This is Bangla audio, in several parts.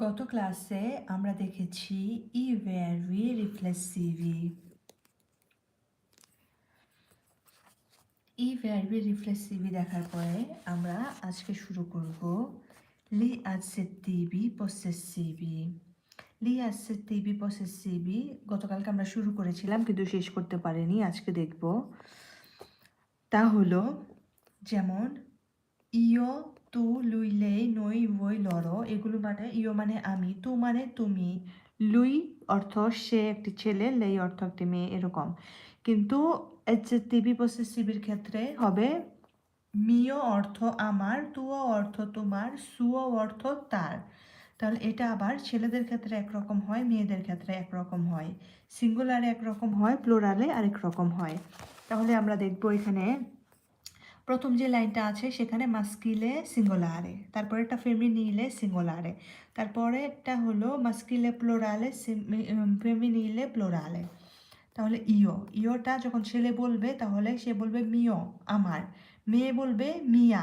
গত ক্লাসে আমরা দেখেছি ই ভেরি রিফ্লেক্সিভি ই ভেরি রিফ্লেক্সিভি দেখার পরে আমরা আজকে শুরু করব লি আজেটিভি পসেসিভি। লি আজেটিভি পসেসিভি গতকালকে আমরা শুরু করেছিলাম কিন্তু শেষ করতে পারিনি, আজকে দেখব। তা হলো যেমন ইয় তু লুইলে নই বই লড়ো এগুলো মানে ইয় মানে আমি, তু মানে তুমি। লুই অর্থ সে একটি ছেলে, লেই অর্থ একটি মেয়ে, এরকম। কিন্তু এচএটিভি পসেসিভির ক্ষেত্রে হবে মিও অর্থ আমার, তুও অর্থ তোমার, সুও অর্থ তার। তাহলে এটা আবার ছেলেদের ক্ষেত্রে একরকম হয়, মেয়েদের ক্ষেত্রে একরকম হয়। সিঙ্গুলারে একরকম হয়, প্লোরালে আরেক রকম হয়। তাহলে আমরা দেখব এখানে প্রথম যে লাইনটা আছে সেখানে মাস্কিলে সিঙ্গোলারে তারপরে একটা ফেমিনিলে সিঙ্গোলারে তারপরে একটা হলো মাস্কিলে প্লোরালে ফেমিনিলে প্লোরালে। তাহলে ইও ইওটা যখন ছেলে বলবে তাহলে সে বলবে মিও আমার। মেয়ে বলবে মিয়া,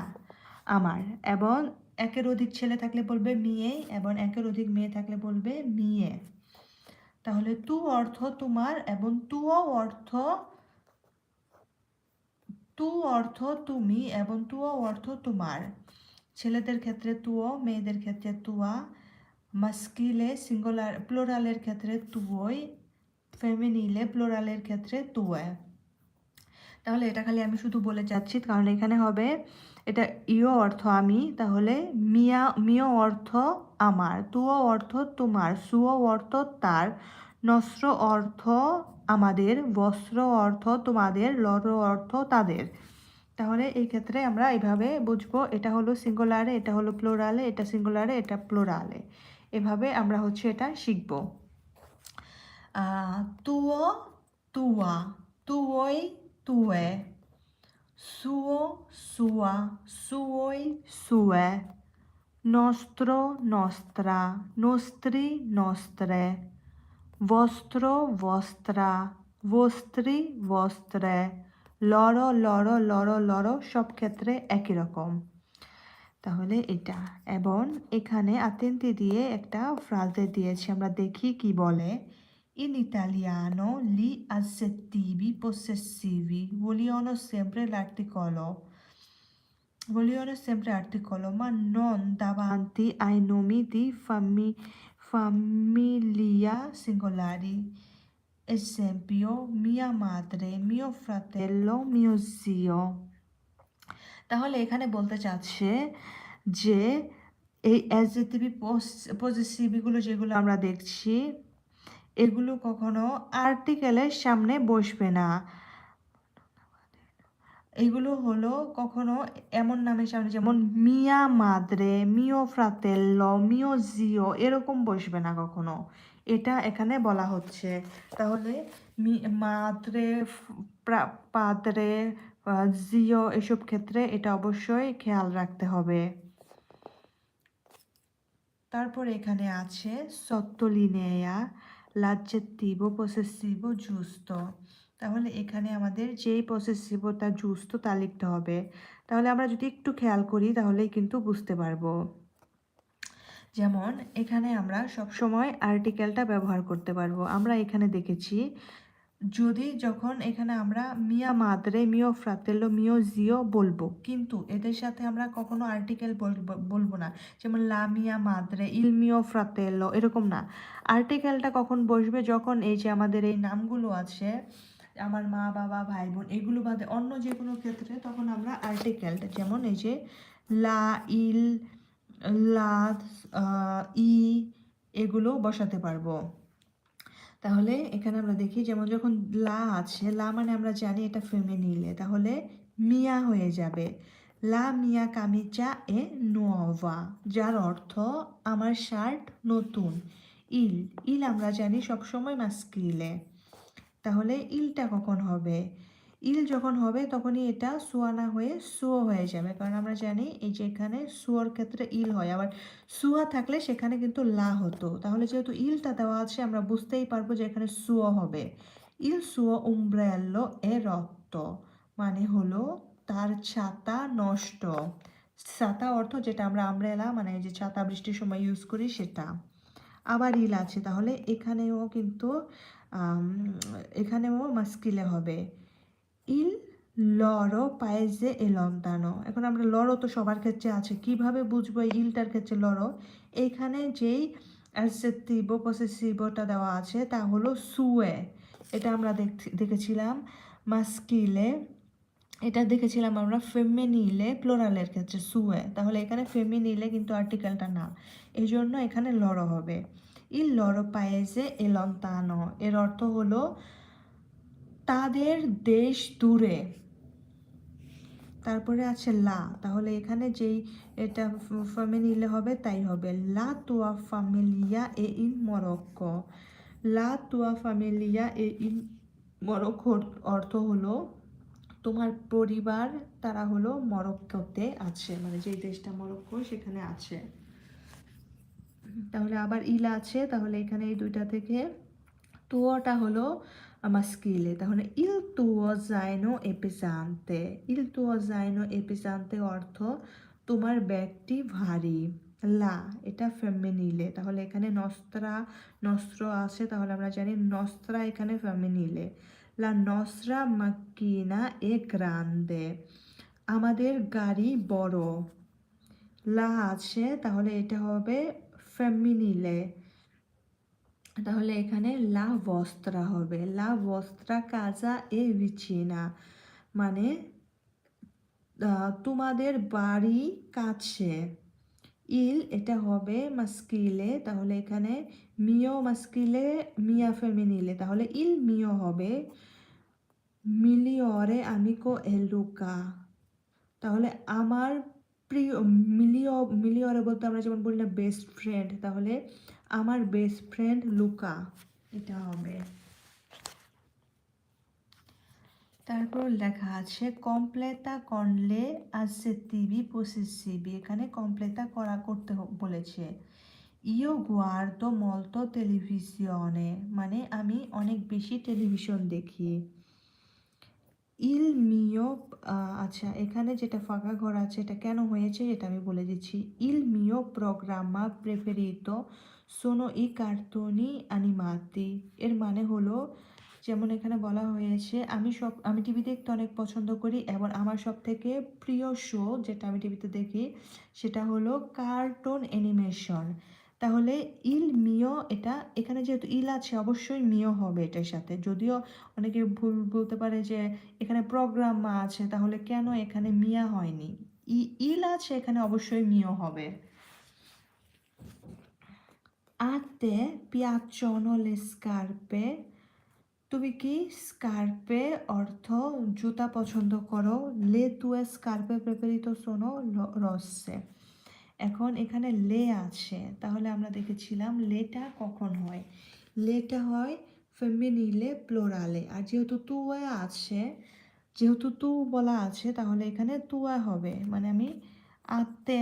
আমার। এবং একের অধিক ছেলে থাকলে বলবে মিয়ে, এবং একের অধিক মেয়ে থাকলে বলবে মিয়ে। তাহলে তু অর্থ তোমার এবং তুও অর্থ তু অর্থ তুমি এবং তুও অর্থ তোমার। ছেলেদের ক্ষেত্রে তুও, মেয়েদের ক্ষেত্রে তুয়া, মাস্কিলে সিঙ্গুলার, প্লোরালের ক্ষেত্রে তুই ফেমিনিলে প্লোরালের ক্ষেত্রে তুয়ে তাহলে এটা খালি আমি শুধু বলে যাচ্ছি, কারণ এখানে হবে, এটা ইও অর্থ আমি, তাহলে মিয়া মিও অর্থ আমার, তুও অর্থ তোমার সুও অর্থ তার, নস্র অর্থ আমাদের বস্ত্র অর্থ তোমাদের লর অর্থ তাদের। তাহলে এই ক্ষেত্রে আমরা এইভাবে বুঝব, এটা হলো সিঙ্গুলারে, এটা হলো প্লোরালে, এটা সিঙ্গুলারে, এটা প্লোরালে। এভাবে আমরা হচ্ছে এটা শিখব। তুও তুয়া তুই তুয়ে। সুও সুয়া সুই সুয়ে। nostro nostra nostri nostre বস্ত্র বস্ত্রা বস্ত্রী বস্ত্রে লড় লড় লড় লড় সব ক্ষেত্রে একই রকম তাহলে এটা এবং এখানে আতেন্তি দিয়ে একটা ফ্রাজে দিয়েছি আমরা দেখি কি বলে In italiano gli aggettivi possessivi vogliono sempre l'articolo vogliono sempre l'articolo ma non davanti ai nomi di famiglia famiglia singolari. Esempio, mia madre, mio fratello, mio zio. তাহলে এখানে বলতে চাচ্ছে যে এই অ্যাজেটিভি পজিটিভগুলো যেগুলো আমরা দেখছি এগুলো কখনো আর্টিকেলের সামনে বসবে না এগুলো হলো কখনো এমন নামের সামনে যেমন মিয়া মাদ্রে মিও ফ্রাতেল্লো মিও জিও এরকম বসবে না কখনো। এটা এখানে বলা হচ্ছে। তাহলে মাদ্রে পাদ্রে জিও এসব ক্ষেত্রে এটা অবশ্যই খেয়াল রাখতে হবে। তারপর এখানে আছে সত্তলিনেয়া l'aggettivo possessivo giusto তাহলে এখানে আমাদের যেই পসেসিভ তার জুস্ত তা লিখতে হবে। তাহলে আমরা যদি একটু খেয়াল করি তাহলেই কিন্তু বুঝতে পারব। যেমন এখানে আমরা সব সময় আর্টিকেলটা ব্যবহার করতে পারব। আমরা এখানে দেখেছি, যদি যখন এখানে আমরা মিয়া মাদ্রে মিও ফ্রাতেলো মিও জিও বলব, কিন্তু এদের সাথে আমরা কখনো আর্টিকেল বলব না। যেমন লা মিয়া মাদ্রে ইল মিও ফ্রাতেলো এরকম না। আর্টিকেলটা কখন বসবে? যখন এই যে আমাদের এই নামগুলো আছে আমার মা, বাবা, ভাই, বোন এগুলো বাদে অন্য যে কোনো ক্ষেত্রে তখন আমরা আর্টিকেলটা যেমন এই যে লা, ইল লা ই এগুলো বসাতে পারব। তাহলে এখানে আমরা দেখি যেমন যখন লা আছে, লা মানে আমরা জানি এটা ফেমিনিলে তাহলে মিয়া হয়ে যাবে। লা মিয়া কামিচা এ নোভা যার অর্থ আমার শার্ট নতুন। ইল ইল আমরা জানি সবসময় মাস্কিলে তাহলে ইলটা কখন হবে? ইল যখন হবে তখনই এটা সুয়ানা হয়ে সুয়ো হয়ে যাবে। কারণ আমরা জানি এই যে এখানে সুয়ার ক্ষেত্রে ইল হয়, আবার সুয়া থাকলে সেখানে কিন্তু লা হতো। তাহলে যেহেতু ইলটা দেওয়া আছে, আমরা বুঝতেই পারব যে এখানে সুয়ো হবে। ইল সুয়ো উমব্রেল্লো এ রক্ত মানে হলো তার ছাতা নষ্ট। ছাতা অর্থ যেটা আমরা আমব্রেলা মানে যে ছাতা বৃষ্টির সময় ইউজ করি সেটা। আবার ইল আছে, তাহলে এখানেও কিন্তু এখানেও মাস্কিলে হবে। ইল লরো পায়েজে লন্তানো এখন আমরা লরো তো সবার ক্ষেত্রে আছে। কীভাবে বুঝব ইলটার ক্ষেত্রে লরো? এইখানে যেই অ্যাসেটিভ পসেসিভটা দেওয়া আছে তা হলো সুয়ে। এটা আমরা দেখ- দেখেছিলাম মাস্কিলে। এটা দেখেছিলাম আমরা ফেমিনিলে, প্লোরালের ক্ষেত্রে সুয়ে। তাহলে এখানে ফেমিনিলে কিন্তু আর্টিকেলটা না। এই জন্য এখানে লড়ো হবে। ইল লড়ো পায়েজে এ লন্তানো। এর অর্থ হলো, তাদের দেশ দূরে। তারপরে আছে লা। তাহলে এখানে যেই এটা ফ্যামিলিলে হবে, তাই হবে। লা Tuya Familia A in Morocco. লা তুয়া ফামিলিয়া এ ইন মরক্কোর অর্থ হলো, তোমার পরিবার তারা হলো মরক্কোতে আছে। মানে যেই দেশটা মরক্কো, সেখানে আছে। তাহলে আবার ইলা আছে তাহলে এখানে এই দুইটা থেকে তুয়োটা হলো আমার স্কিলে। তাহলে ইল তুয়ো জাইনো এপিসান্তে ইল তুয়ো জাইনো এপিসান্তে অর্থ তোমার ব্যাগটি ভারী। লা, এটা ফেমিনিলে। তাহলে এখানে নস্ত্রা, নস্ত্র আছে, তাহলে আমরা জানি নস্ত্রা এখানে ফেমিনিলে। লা নসরা মাক্কিনা এ গ্রান্দে। আমাদের গাড়ি বড়। লা আছে, তাহলে এটা হবে ফেমিনিলে তাহলে এখানে লা বস্ত্রা হবে। লা বস্ত্রা কাজা এ বিছিনা। মানে তোমাদের বাড়ি কাছে। ইল, এটা হবে মাস্কিলে। তাহলে এখানে মিও মাস্কিলে, মিয়া ফেমিনিলে তাহলে ইল মিও হবে। মিলিয়রে আমিকো এলুকা। তাহলে আমার প্রিয়, মিলিয়, মিলিয়রে বলতে আমরা যেমন বলি না বেস্ট ফ্রেন্ড তাহলে আমার বেস্ট ফ্রেন্ড লুকা, এটা হবে। তারপর লেখা আছে, কমপ্লেতা করলে আসেটিভি পসেসিভি এখানে কমপ্লেতা করা করতে বলেছে। ইও গুয়ার্দো মলতো টেলিভিশনে। মানে আমি অনেক বেশি টেলিভিশন দেখি। ইল মিও আচ্ছা এখানে যেটা ফাঁকা ঘর আছে, এটা কেন হয়েছে এটা আমি বলে দিচ্ছি। ইল মিও প্রোগ্রামা প্রেফেরিতো সোনো ই কার্টুনি আনিমাতি এর মানে হলো, যেমন এখানে বলা হয়েছে, আমি সব, আমি টিভি দেখতে অনেক পছন্দ করি, এবং আমার সব থেকে প্রিয় শো যেটা আমি টিভিতে দেখি, সেটা হলো কার্টুন অ্যানিমেশন। তাহলে ইল মিও এটা, এখানে যেহেতু ইল আছে, অবশ্যই মিও হবে এটার সাথে। যদিও অনেকে ভুল বলতে পারে যে এখানে প্রোগ্রাম আছে, তাহলে কেন এখানে মিয়া হয়নি? ই, ইল আছে, এখানে অবশ্যই মিও হবে। আতে পিয়াচনো লে স্কার্পে। তুমি কি স্কার্পে অর্থ জুতা পছন্দ করো? লে তুয়ে স্কার্পে প্রেফেরিত সোনো রসে। এখন এখানে লে আছে, তাহলে আমরা দেখেছিলাম লেটা কখন হয়? লেটা হয় ফেমিনিলে প্লোরালে আর যেহেতু তুয়া আছে, যেহেতু তু বলা আছে, তাহলে এখানে তুয়া হবে। মানে আমি আত্মে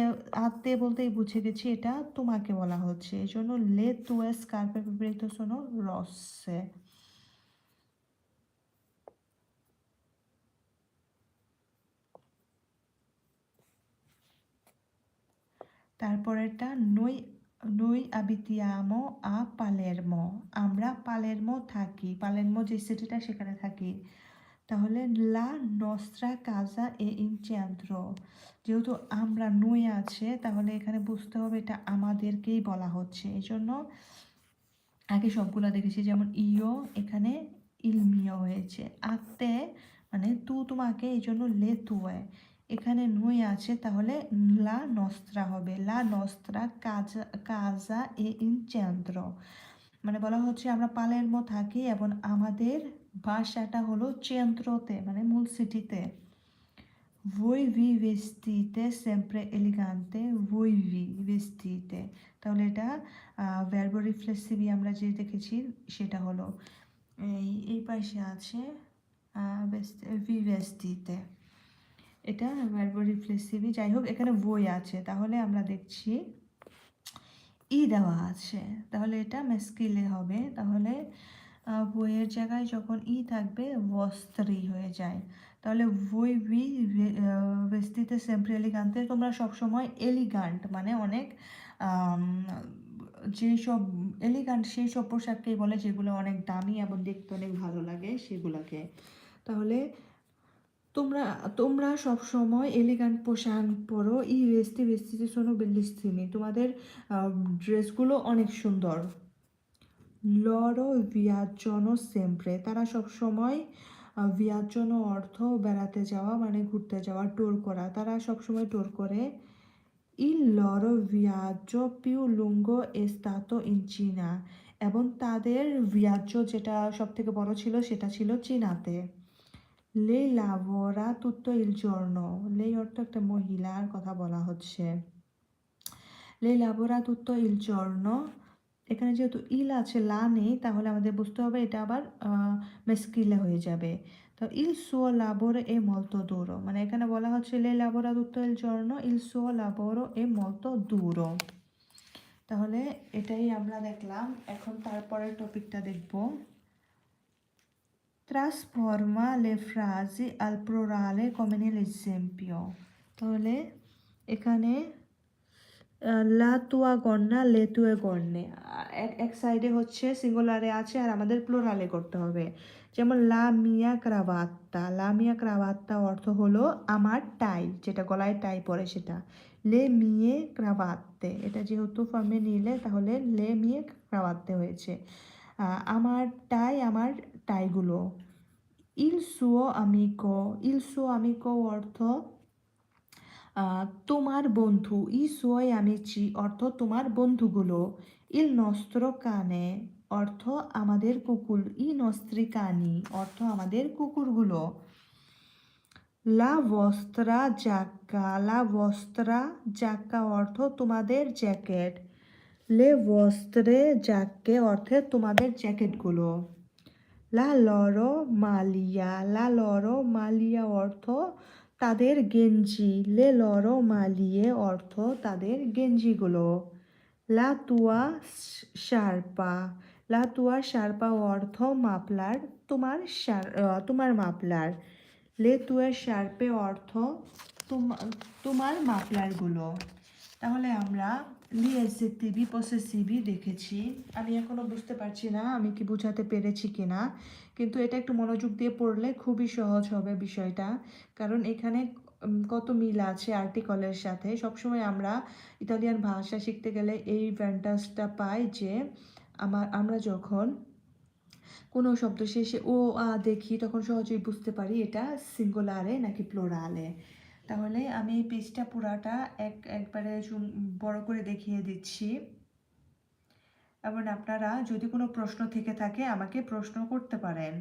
আত্মে বলতেই বুঝে গেছি, এটা তোমাকে বলা হচ্ছে। এই জন্য লে তুয়ে স্কার্পে প্রেফেরিত সোনো রসে। তারপরেরটা নই নই আবিতিয়ামো আ পালেরমো। আমরা পালেরমো থাকি, পালেরমো যে সিটিটা সেখানে থাকি। তাহলে লা নস্ত্রা কাজা এ ইন চেন্দ্র যেহেতু আমরা নই আছে, তাহলে এখানে বুঝতে হবে এটা আমাদেরকেই বলা হচ্ছে। এই জন্য আগে সবগুলো দেখেছি, যেমন ইও এখানে ইলমিও হয়েছে। আত্মে মানে তু তোমাকে এই জন্য লে তুয়ে। এখানে নুই আছে, তাহলে লা নস্ত্রা হবে। লা নস্ত্রা কাজা কাজা এ ইন চেন্দ্র। মানে বলা হচ্ছে আমরা পালেরমো থাকি এবং আমাদের বাসাটা হলো চেন্দ্রতে মানে মূল সিটিতে। voi vi vestite sempre elegante voi vi vestite তাহলে এটা ভার্বো রিফ্লেক্সিভি আমরা যে দেখেছি, সেটা হলো। এই এই পাশে আছে ভি ভেস্টিতে এটা ভার্বো রিফ্লেক্সিভি যাই হোক এখানে বই আছে। তাহলে আমরা দেখছি ই দেওয়া আছে। তাহলে এটা মেস্কিলে হবে। তাহলে বইয়ের জায়গায় যখন ই থাকবে বস্ত্রী হয়ে যায়। তাহলে বই আহ, vestite sempre elegante তোমরা সবসময় এলিগান্ট মানে অনেক আম, যেই সব এলিগান্ট সেই সব পোশাককেই বলে যেগুলো অনেক দামি এবং দেখতে অনেক ভালো লাগে সেগুলোকে। তাহলে তোমরা তোমরা সব সময় এলিগান্ট পোশাক পরো ই ভেস্তি ভেস্তিতে শোনো বেল্লিস্তিমি তোমাদের ড্রেসগুলো অনেক সুন্দর। লরো ভিয়াজ্জনো সেম্প্রে তারা সব সময় ভিয়াজ্জনো অর্থ বেড়াতে যাওয়া মানে ঘুরতে যাওয়া ট্যুর করা। তারা সব সময় ট্যুর করে। Il loro viaggio più lungo è stato in এবং তাদের ভিয়াজ্য যেটা সব থেকে বড় ছিল, সেটা ছিল চীনাতে। লেই লাভরা তুত্ত ইল জর্ণ। লেই অর্থ একটা মহিলার কথা বলা হচ্ছে। লেই লাভরা তুত্ত ইল জর্ণ। এখানে যেহেতু ইল আছে, লা নেই, তাহলে আমাদের বুঝতে হবে এটা আবার মেসকিলে হয়ে যাবে। তো ইল সুয় লাভর এ মত দূর। মানে এখানে বলা হচ্ছে লে লাভরা তুত্ত ইল জর্ণ, ইল সুয় লাভর এ মলত দূর। তাহলে এটাই আমরা দেখলাম। এখন তারপরের টপিকটা দেখব। Trasforma le frasi al plurale come nell'esempio. তাহলে এখানে লা তুয়া গন্না লে তুয়ে গন্নে এক সাইডে হচ্ছে সিঙ্গুলারে আছে আর আমাদের প্লোরালে করতে হবে যেমন লা মিয়া ক্রাভাত্তা লা মিয়া ক্রাভাত্তা অর্থ হলো আমার টাই যেটা গলায় টাই পরে সেটা লে মিয়ে ক্রাভাত্তে এটা যেহেতু ফর্মে নিলে তাহলে লে মিয়ে ক্রাভাত্তে হয়েছে আমার টাই আমার টাইগুলো ইল সুও আমিকো। ইল সুও আমিকো অর্থ তোমার বন্ধু। ই সুয় আমিচি অর্থ তোমার বন্ধুগুলো। ইল নস্ত্র কানে অর্থ আমাদের কুকুর। ই নস্ত্রি কানি অর্থ আমাদের কুকুরগুলো। লা বস্ত্রা জাক্কা। লা বস্ত্রা জাক্কা অর্থ তোমাদের জ্যাকেট। লে বস্ত্রে জাক্কে অর্থে তোমাদের জ্যাকেটগুলো। লা লরো মালিয়া লা লরো মালিয়া অর্থ তাদের গেঞ্জি লে লরো মালিয়ে অর্থ তাদের গেঞ্জিগুলো। লা তুয়া শার্পা লা তুয়া শার্পা অর্থ মাপলার তোমার তোমার মাপলার লে তুয়া শার্পে অর্থ তোমা- তোমার মাপলারগুলো তাহলে আমরা লিএসিটিভি পসেসিভি দেখেছি। আমি এখনও বুঝতে পারছি না আমি কি বোঝাতে পেরেছি কিনা, কিন্তু এটা একটু মনোযোগ দিয়ে পড়লে খুবই সহজ হবে বিষয়টা। কারণ এখানে কত মিল আছে আর্টিকলের সাথে। সবসময় আমরা ইতালিয়ান ভাষা শিখতে গেলে এই ভ্যান্টাসটা পাই যে, আমার, আমরা যখন কোনো শব্দ শেষে ও, আ দেখি, তখন সহজেই বুঝতে পারি এটা সিঙ্গুলারে নাকি প্লোরালে। তাহলে আমি এই পেজটা পুরাটা এক, একবারে বড় করে দেখিয়ে দিচ্ছি। এবং আপনারা যদি কোনো প্রশ্ন থেকে থাকে, আমাকে প্রশ্ন করতে পারেন।